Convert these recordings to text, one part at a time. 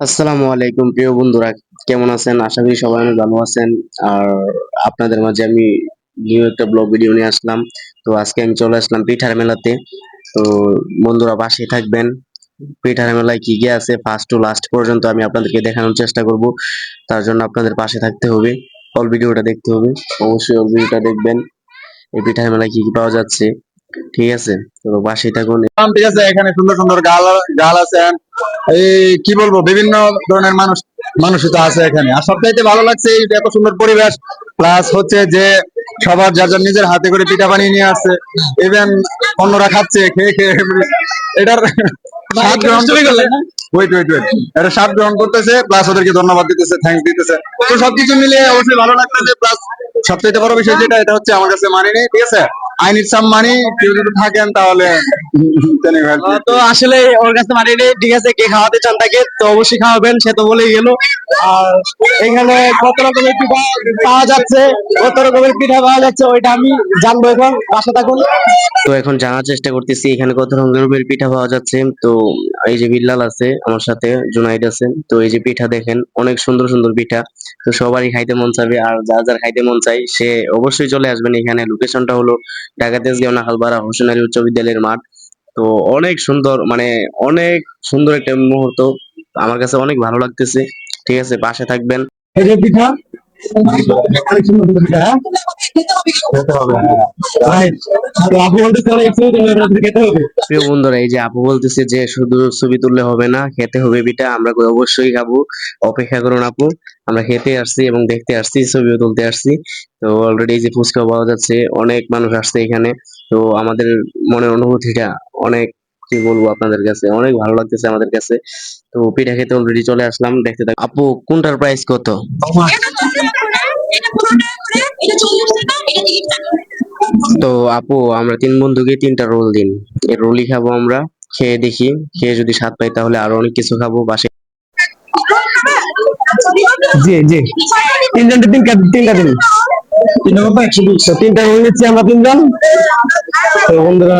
আসসালামু আলাইকুম, প্রিয় বন্ধুরা। কেমন আছেন? আশা করি সবাই অনেক ভালো আছেন। আর আপনাদের মাঝে আমি নিউ একটা ব্লগ ভিডিও নিয়ে আসলাম। তো আজকে আমি চলে আসলাম পিঠার মেলাতে। তো বন্ধুরা, পাশে থাকবেন। পিঠার মেলায় কি কি আছে? ফার্স্ট টু লাস্ট পর্যন্ত আমি আপনাদেরকে দেখানোর চেষ্টা করব। তার জন্য আপনাদের পাশে থাকতে হবে। অল ভিডিওটা দেখতে হবে। অবশ্যই অল ভিডিওটা দেখবেন। এই পিঠার মেলায় কি কি পাওয়া যাচ্ছে? ঠিক আছে? তো পাশেই থাকুন। ঠিক আছে, এখানে সুন্দর সুন্দর গাল গাল আছে এই কি বলব বিভিন্ন ধরনের মানুষ মানুষই তো আছে এখানে। আর সবচাইতে ভালো লাগছে এই এত সুন্দর পরিবেশ প্লাস হচ্ছে যে সবার যার যার নিজের হাতে করে পিঠা বানিয়ে নিয়ে আসছে ইভেন অন্যরা খাচ্ছে খেয়ে খেয়ে এটার স্বাদ গ্রহণ ওয়েট ওয়েট ওয়েট এটা স্বাদ গ্রহণ করতেছে প্লাস ওদেরকে ধন্যবাদ দিতেছে থ্যাঙ্কস দিতেছে। তো সবকিছু মিলিয়ে অবশ্যই ভালো লাগতেছে প্লাস সবচেয়ে বড় বিষয় যেটা এটা হচ্ছে আমার কাছে মানি নেই ঠিক আছে? আই নিড সাম মানি কেউ যদি থাকেন তাহলে. তো আসলে ওর কাছে মানি নেই। ঠিক আছে কে খাওয়াতে চান তাকে তো অবশ্যই খাওয়াবেন সে তো বলেই গেল। আর এখানে কত রকমের পিঠা পাওয়া যাচ্ছে কত রকমের পিঠা পাওয়া যাচ্ছে ওইটা আমি জানব এখন। বাসা থাকুন। তো এখন জানার চেষ্টা করতেছি এখানে কত রকমের পিঠা পাওয়া যাচ্ছে। তো এই যে বিল্লাল আছে আমার সাথে জুনাইদ আছে। তো এই যে পিঠা দেখেন অনেক সুন্দর সুন্দর পিঠা। তো সবারই খাইতে মন চাবে আর যার যার খাইতে মন চাই সে অবশ্যই চলে আসবেন। এখানে লোকেশনটা হলো ঢাকা তেজগাঁও নাখালপাড়া হোসেনারি উচ্চ বিদ্যালয়ের মাঠ। তো অনেক সুন্দর মানে অনেক সুন্দর একটা মুহূর্ত। আমার কাছে অনেক ভালো লাগতেছে। ঠিক আছে, পাশে থাকবেন। পিঠা ছবি তুলতে আসছি। তো অলরেডি যে ফুচকা পাওয়া যাচ্ছে, অনেক মানুষ আসছে এখানে। তো আমাদের মনের অনুভূতিটা অনেক, কি বলব আপনাদের কাছে, অনেক ভালো লাগতেছে আমাদের কাছে। তো পিঠা খেতে অলরেডি চলে আসলাম, দেখতে আপু, কোনটার প্রাইস কত? তো আপু, আমরা তিন বন্ধুকে তিনটা রোল দিন। এই রোলই খাব আমরা, খেয়ে দেখি, খেয়ে যদি স্বাদ পাই তাহলে আরও অনেক কিছু খাব বাসে। জি জি। তিনজন তিনটা তিনটা দিন। তো তিনটা নিচ্ছি আমরা তিনজন। তো বন্ধুরা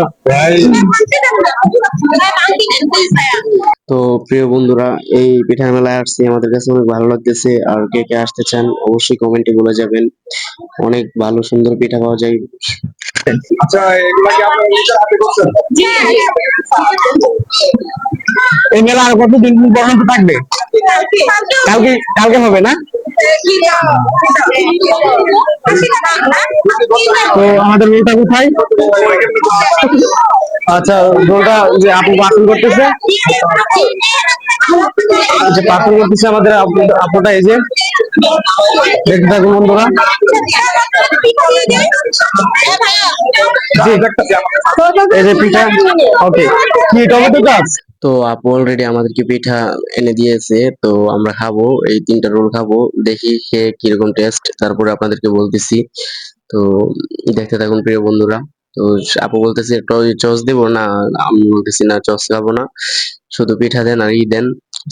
তো প্রিয় বন্ধুরা এই পিঠা মেলায় আসছি। আমাদের কাছে অনেক ভালো লাগতেছে। আর কে কে আসতে চান অবশ্যই কমেন্টে বলে যাবেন। অনেক ভালো সুন্দর পিঠা পাওয়া যায়। আচ্ছা এগুলা কি আপনারা নিজের হাতে করছেন? এই মেলা আর কতদিন পর্যন্ত থাকবে? কালকে কালকে হবে না? তো আমাদের রোলটা কোথায়? আচ্ছা রোলটা যে আপু পার্সেল করতেছে। যে পার্সেল করতেছে আমাদের আপুটা এই যে দেখতে থাকুন বন্ধুরা। এই যে পিঠা। ওকে, কি টমেটো চাষ তো আপু অলরেডি আমাদেরকে পিঠা এনে দিয়েছে, তো আমরা খাব, এই তিনটা রোল খাব, দেখি খেয়ে কীরকম টেস্ট তারপরে আপনাদেরকে বলতেছি। তো দেখতে থাকুন প্রিয় বন্ধুরা। তো আপু বলতেছে চস দেবো না? আমি বলতেছি, না, চস খাব না। শুধু পিঠা দেন আর ই দেন,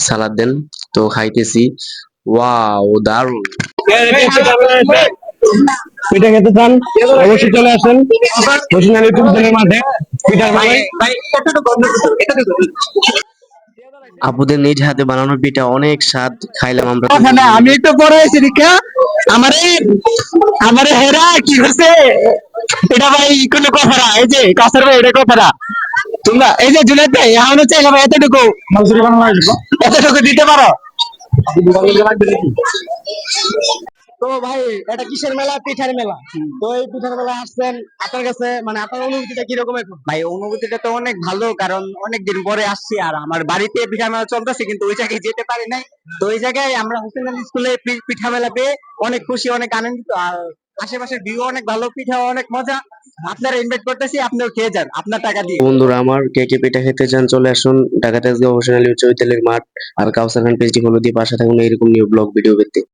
সালাদ দেন। তো খাইতেছি। ওয়াও দারুণ পিঠা খেতে চান, অবশ্যই চলে আসেন। মাঠে পিঠার আপুদের নিজ হাতে বানানো পিঠা অনেক স্বাদ খাইলাম আমরা ওখানে আমি একটু পরে আছি রিকা আমারে আমারে হেরা কি করছে? এটা ভাই কোন কথারা এই যে কাছের ভাই এটা কথারা তোমরা এই যে জুনাইদ ভাই এখন হচ্ছে ভাই এতটুকু এতটুকু দিতে পারো? তো ভাই এটা কিসের মেলা? পিঠার মেলা। তো এই পিঠার মেলা আসছেন আপনার কাছে মানে আপনার অনুভূতিটা কীরকম এখন? ভাই অনুভূতিটা তো অনেক ভালো কারণ অনেক দিন পরে আসছি আর আমার বাড়িতে পিঠা মেলা চলতেছে কিন্তু ওই জায়গায় যেতে পারি নাই। তো ওই জায়গায় আমরা হোসেন আলী স্কুলে পি- পিঠা মেলা পেয়ে অনেক খুশি অনেক আনন্দিত। আর আশেপাশের ভিউ অনেক ভালো পিঠা অনেক মজা। আপনারা ইনভাইট করতেছি আপনিও খেয়ে যান আপনার টাকা দিয়ে। বন্ধুরা আমার কে কে পিঠা খেতে চান চলে আসুন ঢাকা তেজগাঁও হোসেন আলী উচ্চ বিদ্যালয়ের মাঠ আর কাউসার খান পেজটি ফলো দিয়ে পাশে থাকুন এরকম নিউ ব্লগ ভিডিও পেতে